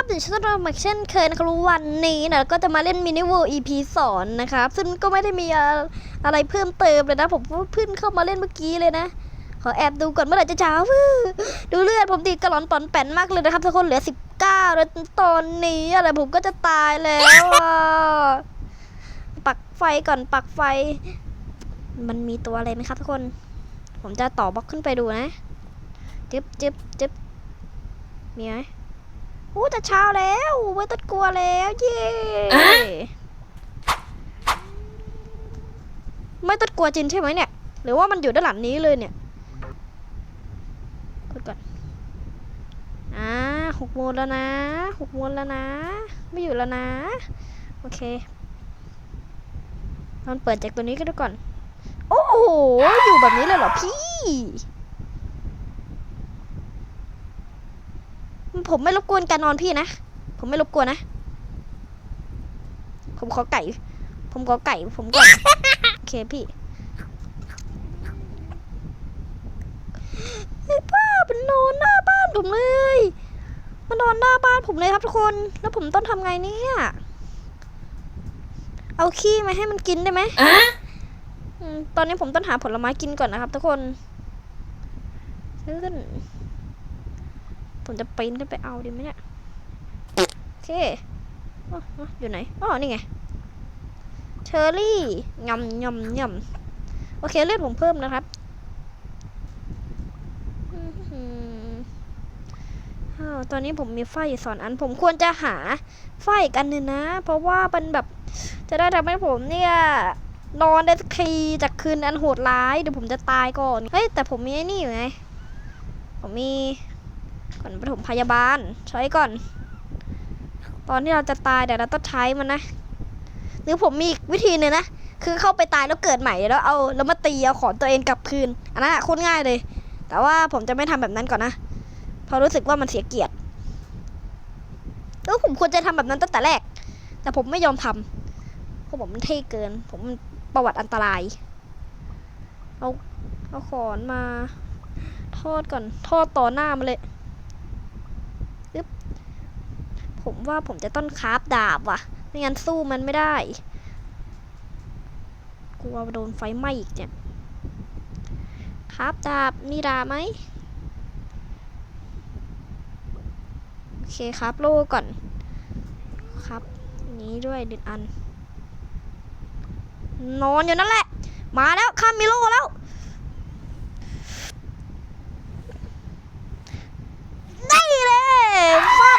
ครับเดี๋ยวฉันจะมาเหมือนเช่นเคยนะครับวันนี้นะก็จะมาเล่นมินิเวิลด์ EP สอนนะครับ ซึ่งก็ไม่ได้มีอะไรเพิ่มเติมเลยนะ ผมเพิ่งเข้ามาเล่นเมื่อกี้เลยนะ ขอแอบดูก่อนเมื่อไหร่จะเช้าดูเลือดผมดีกระหลอนปอนแป่นมากเลยนะครับทุกคนเหลือ 19 แล้วตอนนี้อะไรผมก็จะตายแล้วปักไฟก่อนปักไฟ มันมีตัวอะไรไหมครับทุกคน ผมจะต่อบล็อกขึ้นไปดูนะ จึ๊บจึ๊บจึ๊บมีไหม อ้จะเช้าแล้วไม่ต้องกลัวแล้วเย้ไม่ต้องกลัวจริงใช่ไหมเนี่ย หรือว่ามันอยู่ด้านหลังนี้เลยเนี่ยกดก่อนอ่าหกโมงแล้วนะหกโมงแล้วนะ ไม่อยู่แล้วนะ โอเคมันเปิดจากตัวนี้ก็ดูก่อน โอ้โห อยู่แบบนี้เลยเหรอพี่ ผมไม่รบกวนการนอนพี่นะ ผมไม่รบกวนนะ ผมขอไก่ ผมขอไก่ ผมก่อนโอเคพี่ไอ้ป้ามันนอนหน้าบ้านผมเลย มันนอนหน้าบ้านผมเลยครับทุกคน แล้วผมต้องทำไงเนี่ย เอาขี้มาให้มันกินได้ไหมอืมตอนนี้ผมต้องหาผลไม้กินก่อนนะครับทุกคนขึ้น ผมจะปีนขึ้นไปเอาดีไหมเนี่ยโอเคอยู่ไหนอ๋อนี่ไงเชอร์รี่ยำยำยำโอเคเลือดผมเพิ่มนะครับอ้าวตอนนี้ผมมีไฟสองอัน ผมควรจะหาไฟอันหนึ่งนะ เพราะว่ามันแบบจะได้ทำให้ผมเนี่ยนอนได้สักทีจากคืนอันโหดร้ายเดี๋ยวผมจะตายก่อน เฮ้ย แต่ผมมีไอ้นี่อยู่ไง ผมมี ก่อนปฐมพยาบาล ใช้ก่อน ตอนที่เราจะตายเดี๋ยวเราต้องใช้มันนะหรือผมมีอีกวิธีหนึ่งนะคือเข้าไปตายแล้วเกิดใหม่แล้วเอาแล้วมาตีเอาของตัวเองกลับคืนอันนั้นโคตรง่ายเลย แต่ว่าผมจะไม่ทำแบบนั้นก่อนนะเพราะรู้สึกว่ามันเสียเกียรติแล้วผมควรจะทำแบบนั้นตั้งแต่แรก แต่ผมไม่ยอมทำเพราะผมมันเท่เกิน ผมมันประวัติอันตราย เอาเอาขอนมา ทอดก่อนทอดต่อหน้ามันเลย ผมว่าผมจะต้องคราฟดาบว่ะ ไม่งั้นสู้มันไม่ได้ กลัวโดนไฟไหม้อีกเนี่ยคราฟดาบมีดาไหมโอเคครับโล่ก่อน ครับ นี้ด้วยดึงอัน นอนอยู่นั่นแหละ มาแล้วข้ามมิโลแล้ว ได้เลยฟาด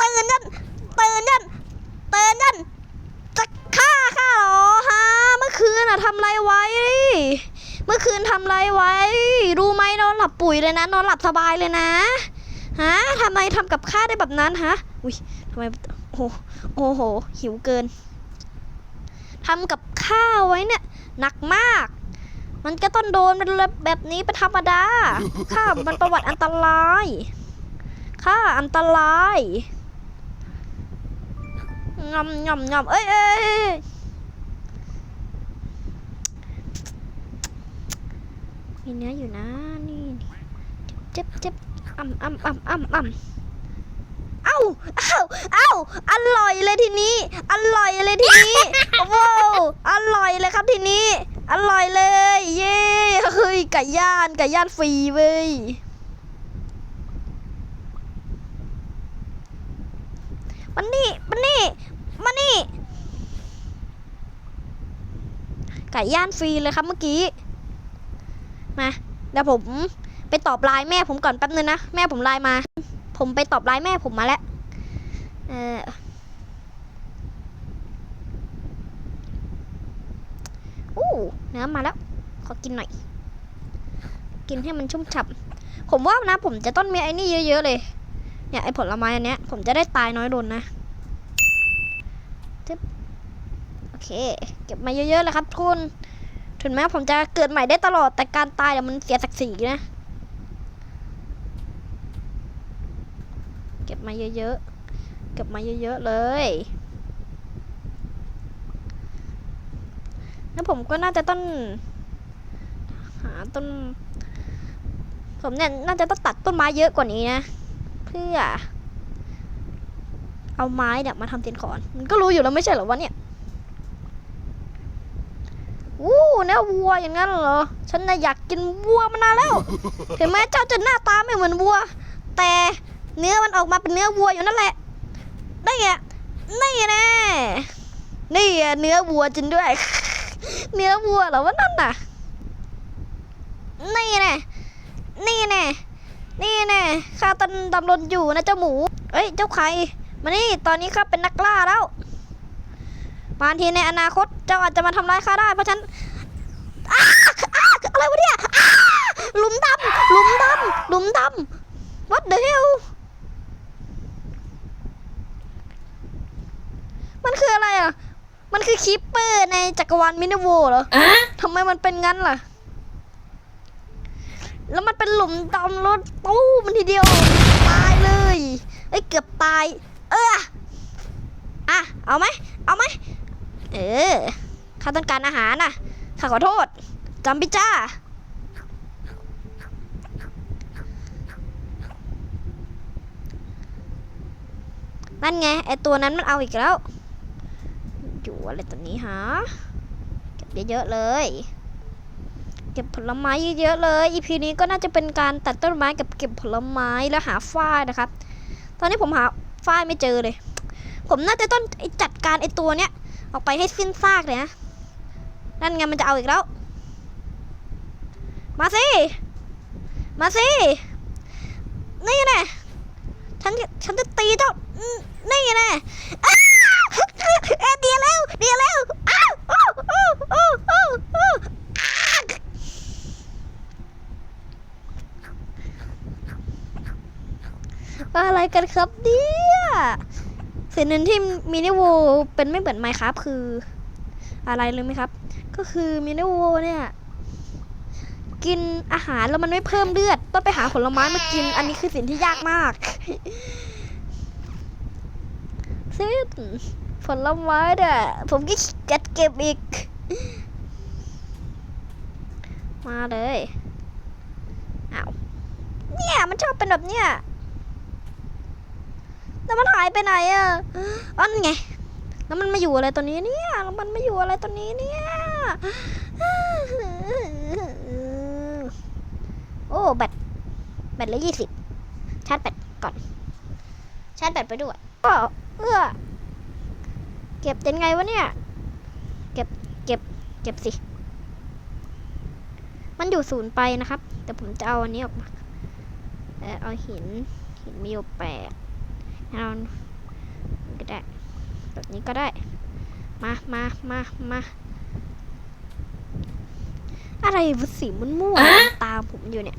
ตื่นยันตื่นยันตื่นยันตื่นยันจะฆ่าข้าหรอฮะเมื่อคืนอะทำไรไว้ เมื่อคืนทำไรไว้ รู้ไหมนอนหลับปุ๋ยเลยนะ นอนหลับสบายเลยนะฮะทำไมทำกับข้าได้แบบนั้นฮะอุ้ยทำไมโอ้โหโอ้โห หิวเกินทำกับข้าวไว้เนี่ยหนักมาก มันก็ต้องโดนมันแบบนี้เป็นธรรมดา ข้ามันประวัติอันตรายค่าอันตราย งอมงอมงอมเอ้ยเอ้ยมีเนื้ออยู่นะนี่เจ็บเจ็บอ่ำอ่ำอ่ำอ่ำอ่ำเอ้าเอ้าเอ้าอร่อยเลยทีนี้ อร่อยเลยทีนี้ว้าวอร่อยเลยครับทีนี้ อร่อยเลย เย้เฮ้ยไก่ย่านไก่ย่านฟรีเว้ยมันนี่มันนี่ นี่ ไก่ย่านฟรีเลยครับเมื่อกี้ มาเดี๋ยวผมไปตอบไลน์แม่ผมก่อนแป๊บนึงนะ แม่ผมไลน์มา ผมไปตอบไลน์แม่ผมมาแล้ว เอออู้เนื้อมาแล้ว ขอกินหน่อย กินให้มันชุ่มฉ่ำผมว่านะผมจะต้องมีไอ้นี่เยอะ ๆ เลย เนี่ยไอ้ผลไม้อันเนี้ย ผมจะได้ตายน้อยลงนะจึ๊บโอ เค เก็บมาเยอะๆเลยครับทุนถึงแม้ผมจะเกิดใหม่ได้ตลอดแต่การตายเดี๋ยมันเสียศักดิ์ศรีนะ เก็บมาเยอะๆ เก็บมาเยอะๆเลย แล้วผมก็น่าจะต้องหาต้น ผมเนี่ยน่าจะต้องตัดต้นไม้เยอะกว่านี้นะ เพื่อ เอาไม้เนี่ยมาทำเทียนขอน มันก็รู้อยู่แล้วไม่ใช่เหรอวะเนี่ย อู้เนื้อวัวอย่างนั้นเหรอ ฉันน่ะอยากกินวัวมานานแล้ว ถึงแม้เจ้าจะหน้าตาไม่เหมือนวัว แต่เนื้อมันออกมาเป็นเนื้อวัวอยู่นั่นแหละนี่ไงนี่แน่นี่อะเนื้อวัวจริงด้วย เนื้อวัวเหรอวะนั่นน่ะ นี่แน่นี่แน่นี่แน่ข้าตันดำรนอยู่นะเจ้าหมู เอ้ย เจ้าไข่มานี่ ตอนนี้ข้าเป็นนักล่าแล้วบางทีในอนาคตเจ้าอาจจะมาทำร้ายข้าได้ เพราะฉัน อ้าอ้าอะไรวะเนี่ยอ้าหลุมดำหลุมดำหลุมดำ what the hell มันคืออะไรอะ มันคือคิปเปอร์ในจักรวาลมินเวอร์เหรอทำไมมันเป็นงั้นล่ะ แล้วมันเป็นหลุมดำรถตู้มันทีเดียว ตายเลยเอ้ยเกือบตาย เอออะ เอาไหม เอาไหม เออข้าต้องการอาหารน่ะ ข้าขอโทษจำปิจ้า นั่นไง ไอตัวนั้นมันเอาอีกแล้ว อยู่อะไรตัวนี้ฮะ เก็บเยอะๆเลย เก็บผลไม้เยอะๆเลย อีพีนี้ก็น่าจะเป็นการตัดต้นไม้กับเก็บผลไม้แล้วหาฝ้ายนะครับ ตอนนี้ผมหาฝ้ายไม่เจอเลย ผมน่าจะต้องจัดการไอตัวเนี้ยออกไปให้สิ้นซากเลยนะ นั่นไงมันจะเอาอีกแล้ว มาสิ มาสิ นี่แน่ฉันจะฉันจะตีเจ้าอืมนี่แน่เอ้ยเดียวแล้วเดียวแล้วอ้าวอ้าวอ้าวอ้าวอ้าวอ้าวอ้อะไรกันครับเนี่ยสิ่งหนึ่งที่มินิโวเป็นไม่เหมือนไมครับคือ อะไรเลยไหมครับ ก็คือมินิโวเนี่ยกินอาหารแล้วมันไม่เพิ่มเลือด ต้องไปหาผลไม้มากิน อันนี้คือสิ่งที่ยากมากซึ่งผลไม้เนี่ยผมก็ขี้เก็บเก็บอีก มาเลยอ้าวเนี่ยมันชอบเป็นแบบเนี้ยแล้วมันหายไปไหนอะอันไง แล้วมันมาอยู่อะไรตัวนี้เนี่ย แล้วมันมาอยู่อะไรตัวนี้เนี่ย โอ้แบตแบตเลือยี่สิบชาร์จแบตก่อน ชาร์จแบตไปด้วยก็เอื้อเก็บยังไงวะเนี่ย เก็บเก็บ เก็บสิ มันอยู่ศูนย์ไปนะครับ แต่ผมจะเอาอันนี้ออกมาเออเอาหินหินมีอยู่แปดเอาก็ได้แบบนี้ก็ได้ มามามามา อะไรวะสีมันม่วงๆตามผมอยู่เนี่ย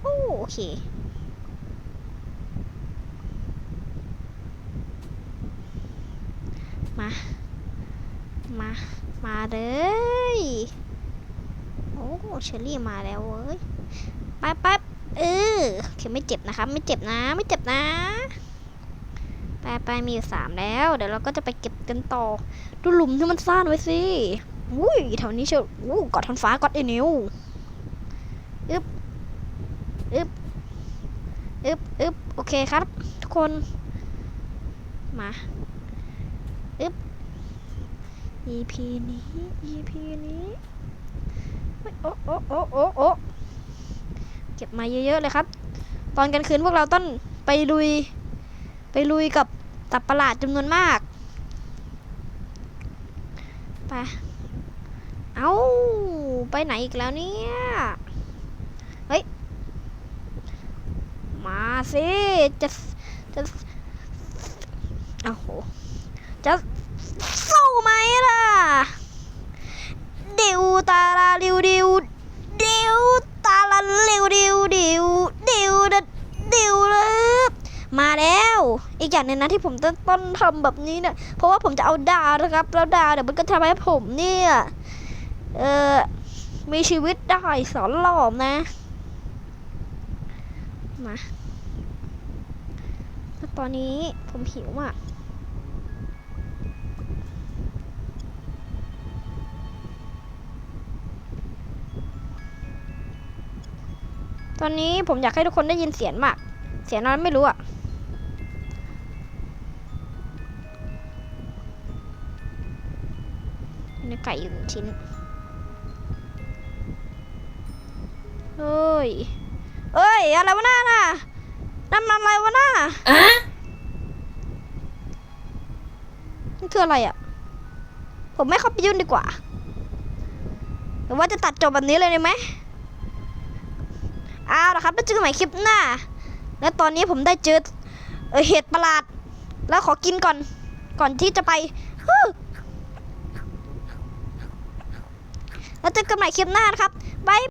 โอ้โอเค มา มา มาเลย โอ้เชอรี่มาแล้วเว้ยไปไปเออโอเคไม่เจ็บนะครับ ไม่เจ็บนะไม่เจ็บนะไปไปมีอยู่สามแล้ว เดี๋ยวเราก็จะไปเก็บกันต่อ ดูหลุมที่มันซ่านไว้สิ อุ้ยแถวนี้เชียวอู้กอดทันฟ้ากอดไอ้นิวอึบอึบอึบอึบโอเคครับ ทุกคน มาอึบ EP นี้ EP นี้เฮ้ยโอ้โอ้โอ้โอ้โอ้เก็บมาเยอะๆเลยครับ ตอนกลางคืนพวกเราต้องไปลุย ไปลุยกับตับประหลาดจำนวนมาก ไป เอาไปไหนอีกแล้วเนี่ย เฮ้ย มาสิ จะ จะโอ้โห จะสู้ไหมล่ะ ดิวตาลาดิวดิวดิวตาลาดิวดิวดิวดิวดดิวเลยมาแล้ว อีกอย่างหนึงนะที่ผมต้องต้นทำแบบนี้เนี่ย เพราะว่าผมจะเอาดาวนะครับ แล้วดาวเดี๋ยวมันก็ทำให้ผมเนี่ย เออมีชีวิตได้สอนหลอมนะ มาตอนนี้ผมหิวอะตอนนี้ผมอยากให้ทุกคนได้ยินเสียงมาก เสียงนั้นไม่รู้อะ ในไก่อยู่งชิ้น ฮ้ยเอ้ย อะไรวะหน้าน่ะนั่นมันอะไรวะหน้าอะนี่คืออะไรอะ ผมไม่เข้าไปยุ่งดีกว่าหรือว่าจะตัดจบแบบนี้เลยได้ไหมเอาละครับแล้วเจอกันใหม่คลิปหน้า และตอนนี้ผมได้เจอเออเห็ดประหลาด แล้วขอกินก่อน ก่อนที่จะไปฮึ่มแล้วเจอกันใหม่คลิปหน้านะครับบาย